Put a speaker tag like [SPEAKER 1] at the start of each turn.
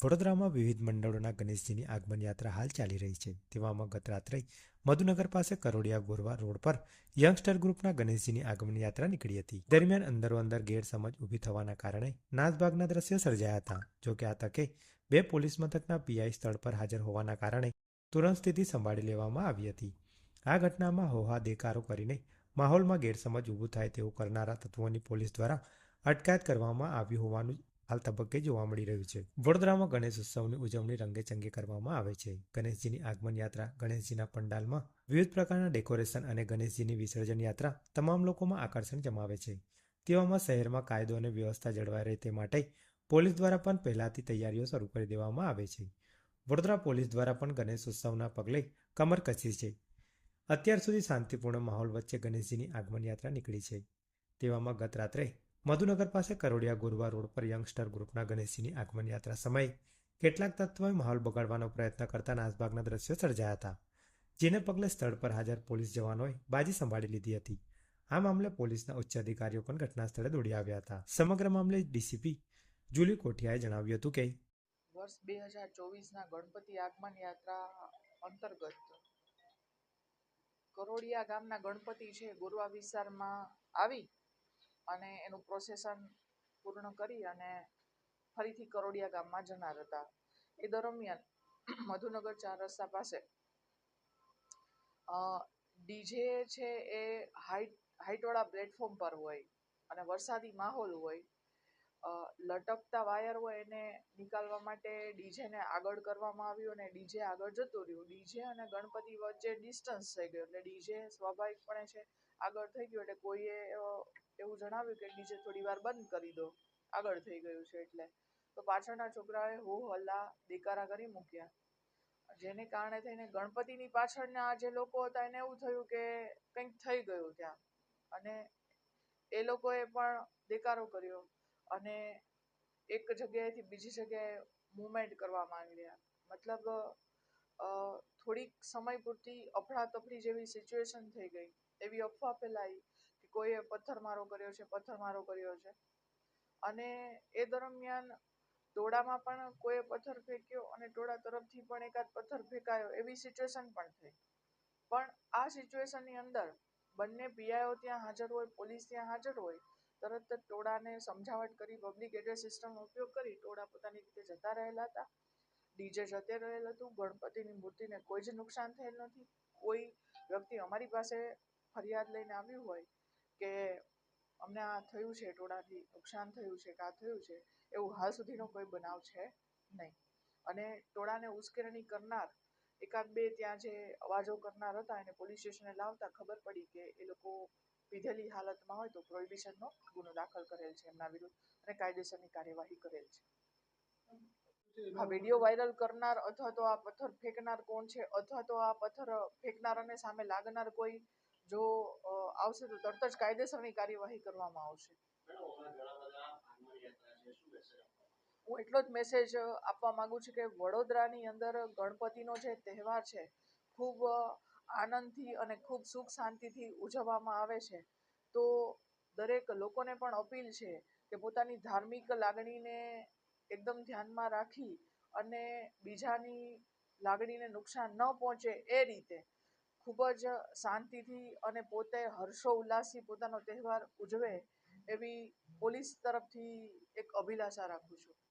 [SPEAKER 1] વડોદરામાં વિવિધ મંડળોના ગણેશજીની આગમન યાત્રા હાલ ચાલી રહી છે. તેવામાં ગત રાત્રે મધુનગર પાસે કરોડિયા ગોરવા રોડ પર યંગસ્ટર ગ્રુપના ગણેશજીની આગમન યાત્રા નીકળી હતી. દરમિયાન અંદરો અંદર ગેરસમજ ઊભી થવાના કારણે નાસભાગના દ્રશ્યો સર્જાયા હતા જોકે આ તકે બે પોલીસ મથકના પીઆઈ સ્થળ પર હાજર હોવાના કારણે તુરંત સ્થિતિ સંભાળી લેવામાં આવી હતી. આ ઘટનામાં હોહા દેકારો કરીને માહોલમાં ગેરસમજ ઊભું થાય તેવું કરનારા તત્વોની પોલીસ દ્વારા અટકાયત કરવામાં આવી હોવાનું હાલ તબક્કે જોવા મળી રહ્યું છે. વડોદરામાં ગણેશ ઉત્સવની ઉજવણી રંગેચંગે કરવામાં આવે છે. ગણેશજીની આગમન યાત્રા, ગણેશજીના પંડાલમાં વિવિધ પ્રકારના ડેકોરેશન અને ગણેશજીની વિસર્જન યાત્રા તમામ લોકોમાં આકર્ષણ જમાવે છે. તેવામાં શહેરમાં કાયદો અને વ્યવસ્થા જળવાઈ રહે તે માટે પોલીસ દ્વારા પણ પહેલાથી તૈયારીઓ શરૂ કરી દેવામાં આવે છે. વડોદરા પોલીસ દ્વારા પણ ગણેશ ઉત્સવના પગલે કમર કસી છે. અત્યાર સુધી શાંતિપૂર્ણ માહોલ વચ્ચે ગણેશજીની આગમન યાત્રા નીકળી છે. તેવામાં ગત રાત્રે મધુનગર પાસે કરોડિયા ગોરવા રોડ પર યંગસ્ટર ગ્રુપના ગણેશજીની આગમન યાત્રા સમયે કેટલાક તત્વોએ માહોલ બગાડવાનો પ્રયત્ન કરતા નાસભાગના દ્રશ્યો સર્જાયા હતા. જેને પગલે સ્થળ પર હાજર પોલીસ જવાનોએ બાજી સંભાળી લીધી હતી. આ મામલે પોલીસના ઉચ્ચ અધિકારીઓ પણ ઘટના સ્થળે દોડી આવ્યા હતા. સમગ્ર મામલે ડીસીપી જુલી કોઠિયાએ જણાવ્યું હતું કે,
[SPEAKER 2] વર્ષ બે હજાર ચોવીસના ગણપતિ આગમન યાત્રા અંતર્ગત કરોડિયા ગામના ગણપતિ છે ગોરવા વિસ્તારમાં આવી અને એનું પ્રોસેસન પૂર્ણ કરી અને ફરીથી કરોડિયા ગામમાં જનાર હતા. એ દરમિયાન મધુનગર ચાર રસ્તા પાસે ડીજે છે એ હાઈટ, હાઈટવાળા પ્લેટફોર્મ પર હોય અને વરસાદી માહોલ હોય લટકતા વાયર હોય એને નીકાળવા માટે ડીજેને આગળ કરવામાં આવ્યું અને ડીજે આગળ જતું રહ્યું. ડીજે અને ગણપતિ વચ્ચે ડિસ્ટન્સ થઈ ગયું એટલે ડીજે સ્વાભાવિકપણે છે આગળ થઈ ગયું એટલે કોઈએ એવું જણાવ્યું કે ડીજે થોડી વાર બંધ કરી દો. આગળ થઈ ગયું છે એટલે. તો પાછળના છોકરાઓએ હો હલ્લા દેકારા કરી મૂક્યા. જેને કારણે થઈને ગણપતિની પાછળના જે લોકો હતા એને એવું થયું કે કંઈક થઈ ગયું ત્યાં. અને એ લોકોએ પણ દેકારો કર્યો. અને એક જગ્યાએથી બીજી જગ્યાએ મુમેન્ટ કરવા માંડ્યા. મતલબ થોડીક સમય પૂરતી અફડાતફડી જેવી સિચ્યુએશન થઈ ગઈ. એવી અફવા ફેલાઈ કે કોઈએ પથ્થરમારો કર્યો છે, પથ્થરમારો કર્યો છે. અને એ દરમિયાન ટોળામાં પણ કોઈએ પથ્થર ફેંક્યો અને ટોળા તરફથી પણ એકાદ પથ્થર ફેંકાયો, એવી સિચ્યુએશન પણ થઈ. પણ આ સિચ્યુએશનની અંદર બંને પીઆઈઓ ત્યાં હાજર હોય, પોલીસ ત્યાં હાજર હોય તરત જ ટોળાને સમજાવટ કરી પબ્લિક એડ્રેસ સિસ્ટમનો ઉપયોગ કરી, ટોળા પોતાની રીતે જતા રહેલા હતા. ડીજે જતે રહેલ હતું, ગણપતિની મૂર્તિને કોઈ જ નુકસાન થયેલ નથી. કોઈ વ્યક્તિ અમારી પાસે ફરિયાદ લઈને આવ્યું હોય કે અમને આ થયું છે, ટોળાથી નુકસાન થયું છે, કે આ થયું છે, એવું હાલ સુધીનો કોઈ બનાવ છે નહીં. અને ટોળાને ઉશ્કેરણી કરનાર એકાદ બે ત્યાં જે અવાજો કરનાર હતા, એને પોલીસ સ્ટેશને લાવતા ખબર પડી કે એ લોકો પીધેલી હાલતમાં હોય તો પ્રોહિબિશનનો ગુનો દાખલ કરેલ છે એમના વિરુદ્ધ અને કાયદેસરની કાર્યવાહી કરેલ છે. આ વીડિયો વાયરલ કરનાર અથવા તો આ પથ્થર ફેંકનાર કોણ છે અથવા તો આ પથ્થર ફેંકનાર સામે લાગનાર કોઈ જો આવશે તો તરત જ કાયદેસરની કાર્યવાહી કરવામાં આવશે. હું એટલો જ મેસેજ આપવા માંગુ છું કે વડોદરાની અંદર ગણપતિનો જે તહેવાર છે, ખૂબ આનંદથી અને ખૂબ સુખ શાંતિથી ઉજવવામાં આવે છે. તો દરેક લોકોને પણ અપીલ છે કે પોતાની ધાર્મિક લાગણીને એકદમ ધ્યાનમાં રાખી અને બીજાની લાગણીને નુકસાન ન પહોંચે એ રીતે ખૂબ જ શાંતિથી અને પોતે હર્ષો ઉલ્લાસથી પોતાનો તહેવાર ઉજવે એવી પોલીસ તરફથી એક અભિલાષા રાખું છું.